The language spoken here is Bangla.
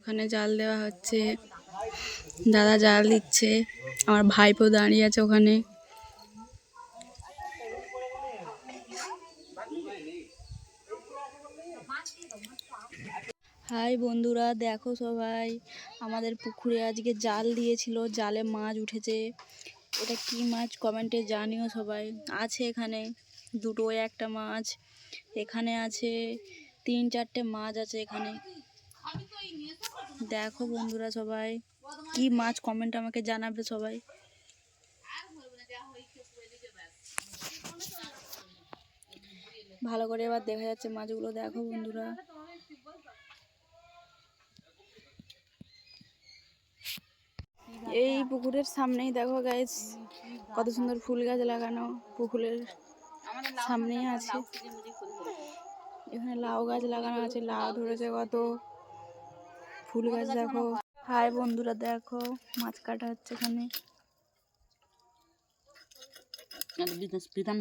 ওখানে জাল দেওয়া হচ্ছে। দাদা জাল দিচ্ছে। আমার ভাইপো দাঁড়িয়ে আছে ওখানে। হাই বন্ধুরা, দেখো সবাই। আমাদের পুকুরে আজকে জাল দিয়েছিল, জালে মাছ উঠেছে। এটা কি মাছ কমেন্টে জানিও সবাই। আছে এখানে দুটো, একটা মাছ। এখানে আছে, তিন, চারটে মাছ আছে এখানে। দেখো বন্ধুরা সবাই, কি মাছ কমেন্ট আমাকে জানাবে সবাই। ভালো করে এবার দেখা যাচ্ছে মাছগুলো, দেখো বন্ধুরা। এই পুকুরের সামনেই দেখো গাইস কত সুন্দর ফুল গাছ লাগানো পুকুরের সামনেই আছে। এখানে লাউ গাছ লাগানো আছে, লাউ ধরেছে কত। ফুল গাছ দেখো। হাই বন্ধুরা দেখো মাছ কাটা হচ্ছে এখানে। বিধান